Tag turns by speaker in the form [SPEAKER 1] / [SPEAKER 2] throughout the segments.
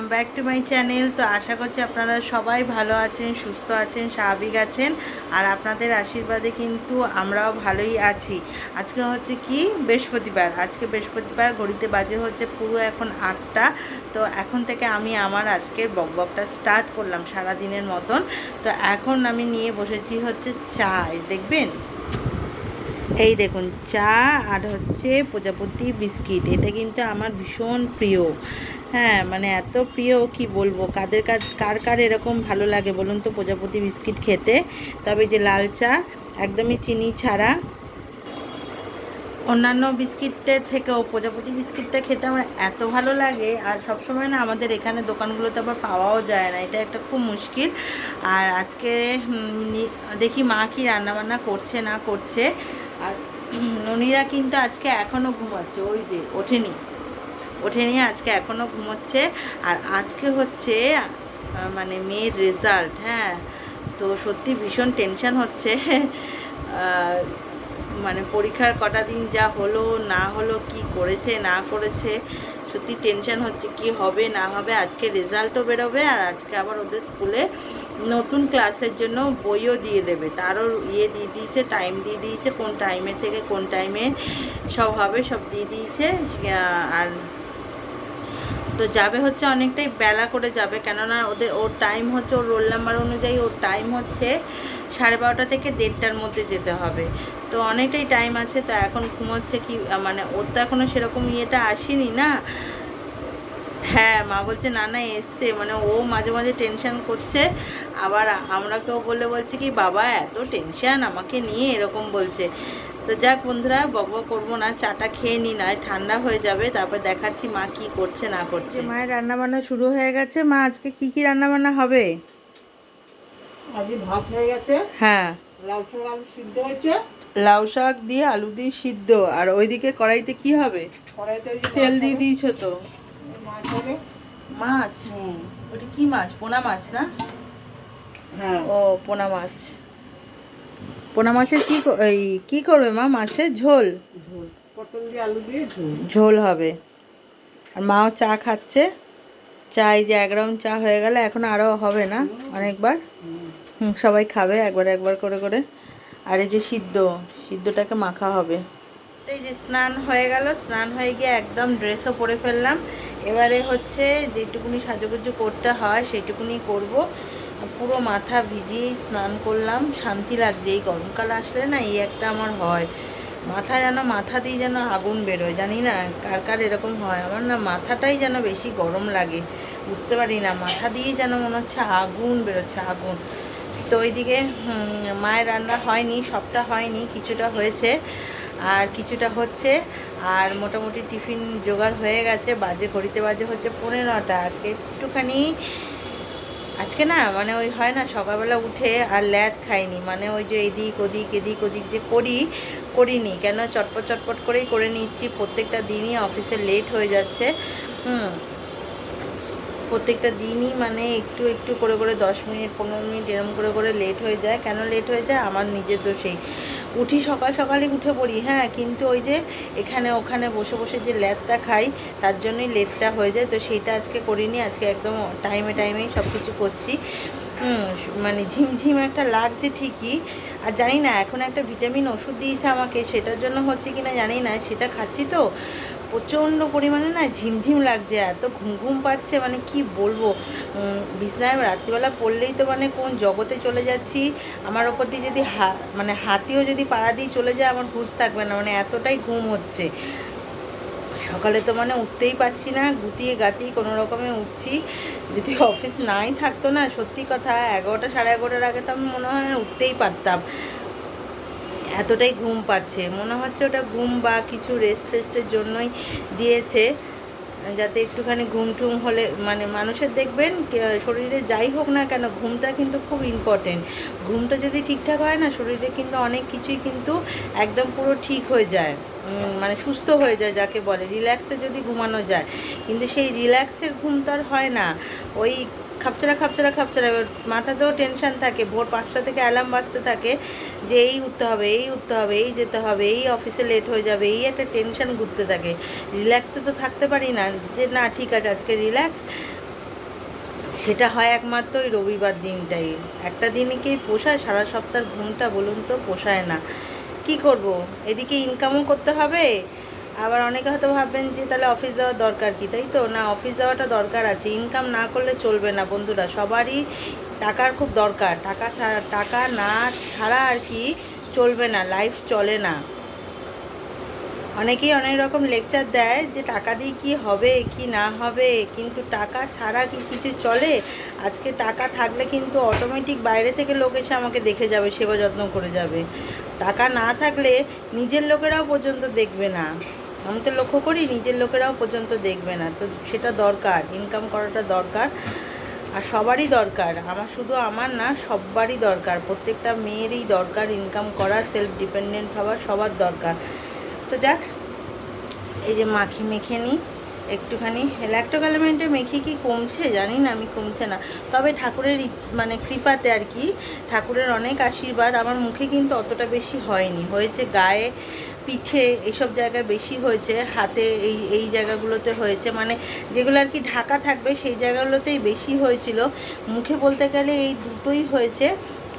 [SPEAKER 1] Welcome back to my channel. তো আশা করছি আপনারা সবাই ভালো আছেন, সুস্থ আছেন, স্বাভাবিক আছেন, আর আপনাদের আশীর্বাদে কিন্তু আমরাও ভালোই আছি। আজকে হচ্ছে কি? বৃহস্পতিবার। আজকে বৃহস্পতিবার, ঘড়িতে বাজে হচ্ছে পুরো এখন আটটা। তো এখন থেকে আমি আমার আজকের বকবকটা স্টার্ট করলাম সারা দিনের মতন। তো এখন আমি নিয়ে বসেছি হচ্ছে চা দেখবেন? এই দেখুন, চা আর হচ্ছে প্রজাপতি বিস্কিট। এটা কিন্তু আমার ভীষণ প্রিয়। হ্যাঁ মানে এত প্রিয় কি বলব? কাদের কার কার এরকম ভালো লাগে বলুন তো? প্রজাপতি বিস্কিট খেতে। তবে যে লাল চা, একদমই চিনি ছাড়া। অন্যান্য বিস্কিটের থেকেও, প্রজাপতি বিস্কিটটা খেতে আমার এত ভালো লাগে। আর সবসময় না আমাদের এখানে দোকানগুলোতে আবার পাওয়াও যায় না। এটা একটা খুব মুশকিল। আর আজকে দেখি মা কি রান্নাবান্না করছে, না করছে। আর ননিরা কিন্তু আজকে এখনও ঘুমাচ্ছে। ওই যে, ওঠেনি। ওঠেনি আজকে এখনও ঘুমোচ্ছে। আর আজকে হচ্ছে মানে মেয়ের রেজাল্ট হ্যাঁ। তো সত্যি ভীষণ টেনশন হচ্ছে। মানে পরীক্ষার কটা দিন যা হলো, না হলো, কি করেছে, না করেছে, সত্যি টেনশন হচ্ছে, কি হবে, না হবে। আজকে রেজাল্টও বেরোবে আর আজকে আবার ওদের স্কুলে নতুন ক্লাসের জন্য বইও দিয়ে দেবে। তারও ইয়ে দিয়ে দিয়েছে টাইম দিয়ে দিয়েছে, কোন টাইমের থেকে কোন টাইমে সব হবে, সব দিয়ে দিয়েছে। আর তো যাবে হচ্ছে অনেকটাই বেলা করে যাবে। কেননা ওদের, ওর টাইম হচ্ছে, ওর রোল নাম্বার অনুযায়ী ওর টাইম হচ্ছে সাড়ে বারোটা থেকে দেড়টার মধ্যে যেতে হবে। তো অনেকটাই টাইম আছে, তো এখন ঘুমোচ্ছে কি মানে ওর তো এখনও সেরকম ইয়েটা আসেনি না। হ্যাঁ মা বলছে, না না, এসছে। মানে ও মাঝে মাঝে টেনশন করছে। আবার আমরাকেও বলে বলছে কি, বাবা, এত টেনশন আমাকে নিয়ে, এরকম বলছে। তো যাক বন্ধুরা বকবক করব না চাটা খেয়ে নি না ঠান্ডা হয়ে যাবে তারপর দেখাচ্ছি মা কি করছে না করছে। মায়ের রান্না বান্না শুরু হয়ে গেছে মা আজকে কি কি রান্না বান্না হবে?
[SPEAKER 2] আজকে ভাত হয়ে গেছে
[SPEAKER 1] হ্যাঁ।
[SPEAKER 2] লাউ শাক আলু সিদ্ধ হয়েছে।
[SPEAKER 1] লাউ শাক দিয়ে আলু দিয়ে সিদ্ধ আর ওইদিকে কড়াইতে কি হবে?
[SPEAKER 2] কড়াইতে
[SPEAKER 1] তেল দিয়ে দিয়েছ তো।
[SPEAKER 2] মাছ হবে।
[SPEAKER 1] মাছ?
[SPEAKER 2] হুম।
[SPEAKER 1] ওটা কি মাছ? পোনা মাছ না?
[SPEAKER 2] হ্যাঁ।
[SPEAKER 1] ও পোনা মাছ। পোনা মাছের কি এই কি করবে মা মাছের ঝোল?
[SPEAKER 2] পটল দিয়ে আলু দিয়ে ঝোল।
[SPEAKER 1] হবে। আর মাও চা খাচ্ছে। চা এই যে এক রাউন্ড চা হয়ে গেলে এখন আরও হবে না অনেকবার। সবাই খাবে একবার একবার করে করে। আর এই যে সিদ্ধ সিদ্ধটাকে মাখা হবে। এই যে স্নান হয়ে গেল স্নান হয়ে গিয়ে একদম ড্রেসও পরে ফেললাম। এবারে হচ্ছে যেটুকুনি সাজুগুজু করতে হয় সেইটুকুনি করব। পুরো মাথা ভিজিয়েই স্নান করলাম। শান্তি লাগছে, এই গরমকাল আসলে না এই একটা আমার হয়। মাথা যেন, মাথা দিয়ে যেন আগুন বেরোয়, জানি না কার কার এরকম হয়। আমার না মাথাটাই যেন বেশি গরম লাগে, বুঝতে পারি না। মাথা দিয়েই যেন মনে হচ্ছে আগুন বেরোচ্ছে, আগুন। তো ওইদিকে মায়ের রান্না হয়নি, সবটা হয়নি, কিছুটা হয়েছে। আর কিছুটা হচ্ছে, আর মোটামুটি টিফিন জোগাড় হয়ে গেছে, বাজে, ঘড়িতে বাজে হচ্ছে পনেরো নটা আজকে একটুখানি আজকে না মানে ওই হয় না, সকালবেলা উঠে আর ল্যাদ খাইনি। মানে ওই যে এদিক ওদিক এদিক ওদিক যে করি, করিনি। কেন? চটপট চটপট করেই করে নিচ্ছি। প্রত্যেকটা দিনই অফিসে লেট হয়ে যাচ্ছে। হুম। প্রত্যেকটা দিনই মানে একটু একটু করে করে দশ মিনিট, পনেরো মিনিট এরম করে করে লেট হয়ে যায়। কেন লেট হয়ে যায়? আমার নিজের দোষেই। উঠি সকাল সকালে উঠে পড়ি হ্যাঁ কিন্তু ওই যে এখানে ওখানে বসে বসে যে ল্যাদটা খাই, তার জন্যই লেটটা হয়ে যায়, তো সেটা আজকে করিনি, আজকে একদম টাইমে টাইমেই সব কিছু করছি মানে ঝিমঝিম একটা লাগছে ঠিকই, আর জানি না, এখন একটা ভিটামিন ওষুধ দিয়েছে আমাকে, সেটার জন্য হচ্ছে কিনা জানি না, সেটা খাচ্ছি তো প্রচণ্ড পরিমাণে না ঝিমঝিম লাগছে, এত ঘুম ঘুম পাচ্ছে মানে কি বলব? বিছনায় রাত্রিবেলা পড়লেই তো মানে কোন জগতে চলে যাচ্ছি? আমার ওপর দিয়ে যদি হা মানে হাতিও যদি পাড়া দিয়ে চলে যায়, আমার ঘুষ থাকবে না মানে এতটাই ঘুম হচ্ছে। সকালে তো মানে উঠতেই পারছি না, গুটিয়ে গাতিয়ে কোনো রকমে উঠছি। যদি অফিস নাই থাকতো না, সত্যি কথা, এগারোটা সাড়ে এগারোটার আগে তো আমি মনে হয় উঠতেই পারতাম। এতটাই ঘুম পাচ্ছে। মনে হচ্ছে ওটা ঘুম বা কিছু রেস্ট ফেস্টের জন্যই দিয়েছে, যাতে একটুখানি ঘুম টুম হলে মানে মানুষের দেখবেন শরীরে যাই হোক না কেন, ঘুমটা কিন্তু খুব ইম্পর্টেন্ট ঘুমটা যদি ঠিকঠাক হয় না, শরীরে কিন্তু অনেক কিছুই কিন্তু একদম পুরো ঠিক হয়ে যায় মানে সুস্থ হয়ে যায় যাকে বলে। রিল্যাক্সে যদি ঘুমানো যায়, কিন্তু সেই রিল্যাক্সের ঘুম তো আর হয় না। ওই খাপছাড়া খাপছাড়া এবার মাথাতেও টেনশন থাকে, ভোর পাঁচটা থেকে অ্যালার্ম বাজতে থাকে যে এই উঠতে হবে, এই উঠতে হবে, এই যেতে হবে, এই অফিসে লেট হয়ে যাবে, এই একটা টেনশন ঘুরতে থাকে। রিল্যাক্সে তো থাকতে পারি না, যে না, ঠিক আছে, আজকে রিল্যাক্স সেটা হয় একমাত্র ওই রবিবার দিনটাই। একটা দিনই কি পোষায়? সারা সপ্তাহ ঘুমটা বলুন তো, পোষায় না। কি করব? এদিকে ইনকামও করতে হবে আবার অনেকে হয়তো ভাববেন যে তাহলে অফিস যাওয়ার দরকার কি? তাই তো? না অফিস যাওয়াটা দরকার আছে। ইনকাম না করলে চলবে না বন্ধুরা। সবারই টাকার খুব দরকার। টাকা ছাড়া, টাকা না ছাড়া আর কি চলবে না লাইফ চলে না। অনেকেই অনেক রকম লেকচার দেয় যে টাকা দিয়ে কি হবে, কি না হবে। কিন্তু টাকা ছাড়া কি কিছু চলে? আজকে টাকা থাকলে কিন্তু অটোমেটিক বাইরে থেকে লোক এসে আমাকে দেখে যাবে, সেবা যত্ন করে যাবে। টাকা না থাকলে নিজের লোকেরাও পর্যন্ত দেখবে না। আমি তো লক্ষ্য করি নিজের লোকেরাও পর্যন্ত দেখবে না। তো সেটা দরকার ইনকাম করাটা দরকার, আর সবারই দরকার। আমার শুধু আমার না সবারই দরকার। প্রত্যেকটা মেয়েরই দরকার ইনকাম করা সেলফ ডিপেন্ডেন্ট হওয়ার সবার দরকার। তো যাক, এই যে মাখি মেখে নিই, একটুখানি। ল্যাক্টোগ্যালামেন্টে মেখে কি কমছে? জানি না, আমি কমছে না। তবে ঠাকুরের মানে কৃপাতে আর কি, ঠাকুরের অনেক আশীর্বাদ আমার মুখে কিন্তু অতটা বেশি হয়নি। হয়েছে গায়ে পিঠে এইসব জায়গায় বেশি হয়েছে, হাতে এই এই জায়গাগুলোতে হয়েছে। মানে যেগুলো আর কি ঢাকা থাকবে, সেই জায়গাগুলোতেই বেশি হয়েছিল। মুখে বলতে গেলে এই দুটোই হয়েছে।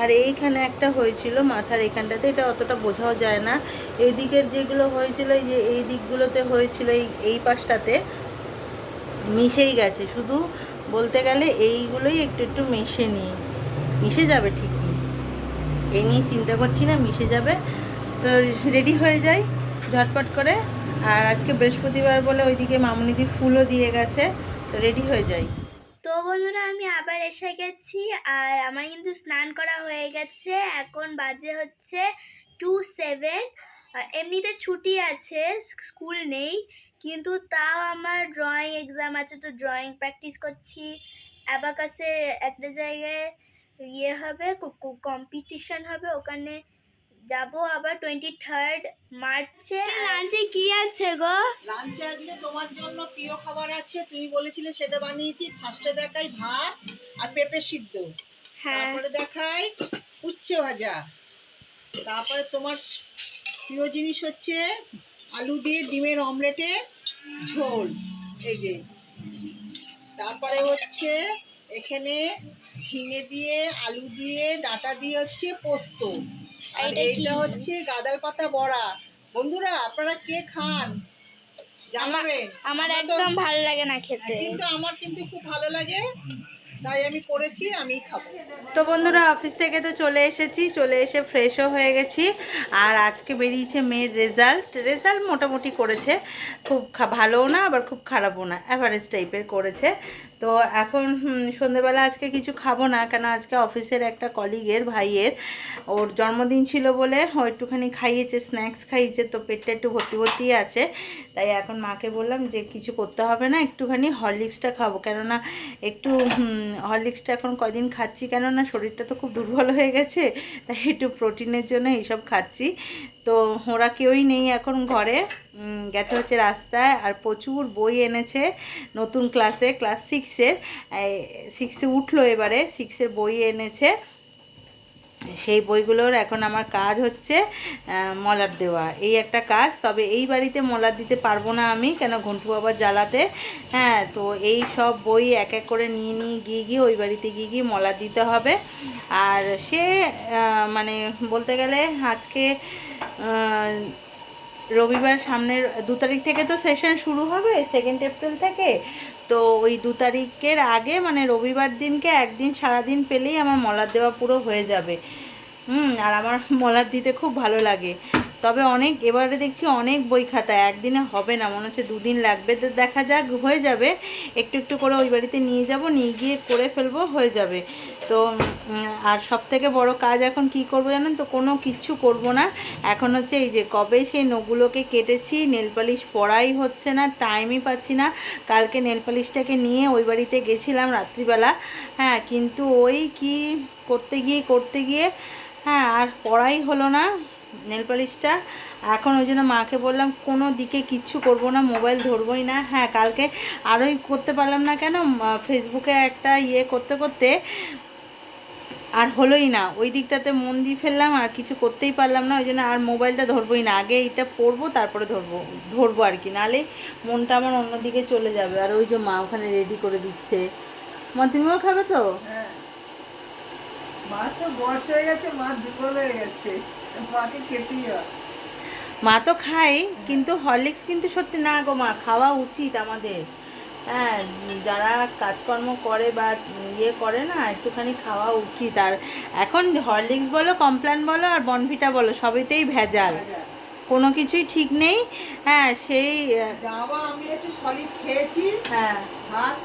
[SPEAKER 1] আর এইখানে একটা হয়েছিল মাথার এখানটাতে, এটা অতটা বোঝাও যায় না। এই দিকের যেগুলো হয়েছিল, এই যে এই দিকগুলোতে হয়েছিল এই এই পাশটাতে, মিশেই গেছে। শুধু বলতে গেলে এইগুলোই একটু একটু মিশে নিই। মিশে যাবে ঠিকই। এই নিয়ে চিন্তা করছি না, মিশে যাবে। তো রেডি হয়ে যাই, ঝটপট করে। আর আজকে বৃহস্পতিবার বলে ওইদিকে মামুনিদি ফুলও দিয়ে গেছে, তো রেডি হয়ে যাই।
[SPEAKER 3] তো বন্ধুরা, আমি আবার এসে গেছি, আর আমার কিন্তু স্নান করা হয়ে গেছে। এখন বাজে হচ্ছে টু সেভেন এমনিতে ছুটি আছে স্কুল নেই, কিন্তু তাও আমার ড্রয়িং এক্সাম আছে, তো ড্রয়িং প্র্যাকটিস করছি। অ্যাবাকাসের একটা জায়গায় ইয়ে হবে কম্পিটিশন হবে, ওখানে যাব আবার টোয়েন্টি থার্ড মার্চে লাঞ্চে কি আছে গো?
[SPEAKER 2] লাঞ্চে আজকে তোমার জন্য প্রিয় খাবার আছে তুমি বলেছিলে সেটা বানিয়েছি ফার্স্টে দেখাই ভাত আর পেঁপে সিদ্ধ।
[SPEAKER 3] হ্যাঁ।
[SPEAKER 2] তারপরে দেখাই উচ্ছে ভাজা। তারপরে তোমার প্রিয় জিনিস হচ্ছে আলু দিয়ে ডিমের অমলেটের ঝোল এই যে। তারপরে হচ্ছে এখানে ঝিঙে দিয়ে আলু দিয়ে ডাটা দিয়ে হচ্ছে পোস্ত। আর
[SPEAKER 3] এইটা
[SPEAKER 2] হচ্ছে গাদার পাতা বড়া। বন্ধুরা আপনারা কে খান? জানাবেন।
[SPEAKER 3] আমার একদম ভালো লাগে না খেতে।
[SPEAKER 2] কিন্তু আমার কিন্তু খুব ভালো লাগে। তাই আমি করেছি আমি খাব।
[SPEAKER 1] তো বন্ধুরা অফিস থেকে তো চলে এসেছি চলে এসে ফ্রেশও হয়ে গেছি। আর আজকে বেরিয়েছে মেয়ের রেজাল্ট রেজাল্ট মোটামুটি করেছে। খুব খা- ভালোও না আবার খুব খারাপও না। অ্যাভারেজ টাইপের করেছে। তো এখন সন্ধেবেলা আজকে কিছু খাব না, কেন আজকে অফিসের একটা কলিগের ভাইয়ের, ওর জন্মদিন ছিল বলে ও একটুখানি খাইয়েছে স্ন্যাক্স খাইয়েছে, তো পেটটা একটু ভর্তি ভর্তি আছে। তাই এখন মাকে বললাম যে কিছু করতে হবে না, একটুখানি হরলিক্সটা খাব। কেননা একটু হরলিক্সটা এখন কদিন খাচ্ছি কেননা শরীরটা তো খুব দুর্বল হয়ে গেছে, তাই একটু প্রোটিনের জন্য এইসব খাচ্ছি। তো ওরা কেউই নেই এখন ঘরে। গেছে হচ্ছে রাস্তায় আর প্রচুর বই এনেছে নতুন ক্লাসে, ক্লাস সিক্সের। সিক্সে উঠল এবারে, সিক্সের বই এনেছে। সেই বইগুলোর এখন আমার কাজ হচ্ছে মলার দেওয়া। এই একটা কাজ, তবে এই বাড়িতে মলার দিতে পারব না আমি, কেন ঘন্টু বাবার জ্বালাতে? হ্যাঁ তো এই সব বই এক এক করে নিয়ে নিয়ে, গিয়ে গিয়ে ওই বাড়িতে গিয়ে গিয়ে মলার দিতে হবে। আর সে মানে বলতে গেলে আজকে রবিবার সামনের দু তারিখ থেকে তো সেশন শুরু হবে সেকেন্ড এপ্রিল থেকে। তো ওই দু তারিখের আগে মানে রবিবার দিনকে একদিন সারাদিন পেলেই আমার মলার দেওয়া পুরো হয়ে যাবে। হুম, আর আমার মলার দিতে খুব ভালো লাগে। তবে অনেক, এবারে দেখছি অনেক বই খাতা, একদিনে হবে না, মনে হচ্ছে দুদিন লাগবে। তো দেখা যাক, হয়ে যাবে। একটু একটু করে ওই বাড়িতে নিয়ে যাব, নিয়ে গিয়ে করে ফেলব, হয়ে যাবে। তো আর সব থেকে বড় কাজ এখন কি করব জানেন তো? কোনো কিচ্ছু করব না। এখন হচ্ছে এই যে কবে সেই নখগুলোকে কেটেছি, নেল পালিশ পরাই হচ্ছে না টাইমই পাচ্ছি না। কালকে নেল পালিশটাকে নিয়ে ওই বাড়িতে গেছিলাম রাত্রিবেলা। হ্যাঁ কিন্তু ওই কি করতে গিয়ে করতে গিয়ে হ্যাঁ আর পড়াই হলো না। নেল পালিশটা। এখন ওই জন্য মাকে বললাম, কোনো দিকে কিচ্ছু করব না, মোবাইল ধরবই না। হ্যাঁ কালকে আরোই করতে পারলাম না কেন? ফেসবুকে একটা ইয়ে করতে করতে আর হলোই না। ওই দিকটাতে মন দিয়ে ফেললাম, আর কিছু করতেই পারলাম না। ওই জন্য আর মোবাইলটা ধরবোই না। আগে এইটা পড়ব তারপরে ধরবো ধরবো আর কি। নালে মনটা আমার অন্যদিকে চলে যাবে। আর ওই যে মা ওখানে রেডি করে দিচ্ছে। মা, তুমিও খাবে তো?
[SPEAKER 2] হ্যাঁ। মার তো বয়স হয়ে গেছে, মা দুর্বল হয়ে গেছে। মাকে খেতেই হয়।
[SPEAKER 1] মা তো খাই কিন্তু হরলিক্স কিন্তু সত্যি না গো মা খাওয়া উচিত আমাদের। হ্যাঁ যারা কাজকর্ম করে বা ইয়ে করে না একটুখানি খাওয়া উচিত। আর এখন হরলিক্স বলো কমপ্ল্যান বলো আর বনভিটা বলো সবেতেই ভেজাল। কোনো কিছুই ঠিক নেই। হ্যাঁ সেই
[SPEAKER 2] বাবা আমি একটু সলিড খেয়েছি।
[SPEAKER 1] হ্যাঁ।
[SPEAKER 2] ভাত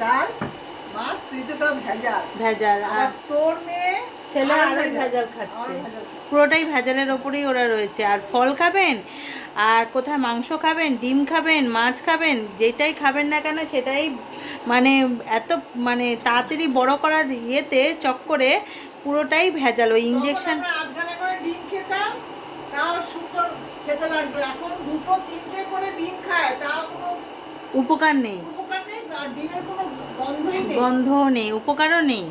[SPEAKER 2] ডাল মাছ তুই তো ভেজাল।
[SPEAKER 1] ভেজাল আর
[SPEAKER 2] আর তোর মেয়ে
[SPEAKER 1] ছেলে
[SPEAKER 2] আর
[SPEAKER 1] ভেজাল খাচ্ছে। পুরোটাই ভেজালের ওপরেই ওরা রয়েছে। আর ফল খাবেন? আর কোথায় মাংস খাবেন? ডিম খাবেন? মাছ খাবেন? যেটাই খাবেন না কেন সেটাই মানে এত মানে তাড়াতাড়ি বড় করার ইয়েতে চক্করে পুরোটাই ভেজাল। ওই ইঞ্জেকশন
[SPEAKER 2] তখন আমরা আধখানা করে ডিম খেতাম তাও শুকর খেতে লাগবে। এখন দুটো তিনটে করে ডিম খায় তাও কোনো
[SPEAKER 1] উপকার নেই।
[SPEAKER 2] উপকার নেই আর ডিমের কোনো গন্ধই নেই।
[SPEAKER 1] গন্ধও নেই উপকারও নেই।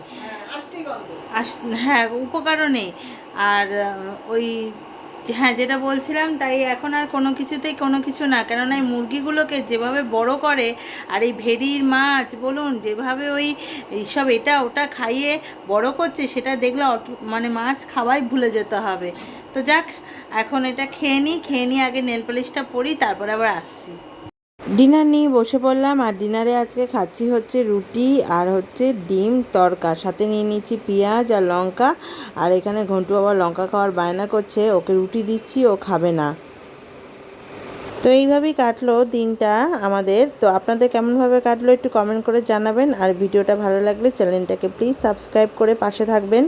[SPEAKER 2] হ্যাঁ,
[SPEAKER 1] হ্যাঁ উপকারও নেই। আর ওই হ্যাঁ যেটা বলছিলাম তাই এখন আর কোনো কিছুতেই কোনো কিছু না। কেননা এই মুরগিগুলোকে যেভাবে বড় করে আর এই ভেড়ির মাছ বলুন যেভাবে ওই সব এটা ওটা খাইয়ে বড় করছে সেটা দেখলে মানে মাছ খাওয়াই ভুলে যেতে হবে। তো যাক এখন এটা খেয়ে নিই খেয়ে নিই আগে নেল পলিশটা পরি তারপরে আবার আসছি। ডিনার নিয়ে বসে পড়লাম আর ডিনারে আজকে খাচ্ছি হচ্ছে রুটি আর হচ্ছে ডিম তরকা। সাথে নিয়ে নিচ্ছি পেঁয়াজ আর লঙ্কা আর এখানে ঘন্টু আবার লঙ্কা খাওয়ার বায়না করছে, ওকে রুটি দিচ্ছি, ও খাবে না। তো এইভাবেই কাটলো দিনটা আমাদের। তো আপনাদের কেমনভাবে কাটলো একটু কমেন্ট করে জানাবেন। আর ভিডিওটা ভালো লাগলে চ্যানেলটাকে প্লিজ সাবস্ক্রাইব করে পাশে থাকবেন।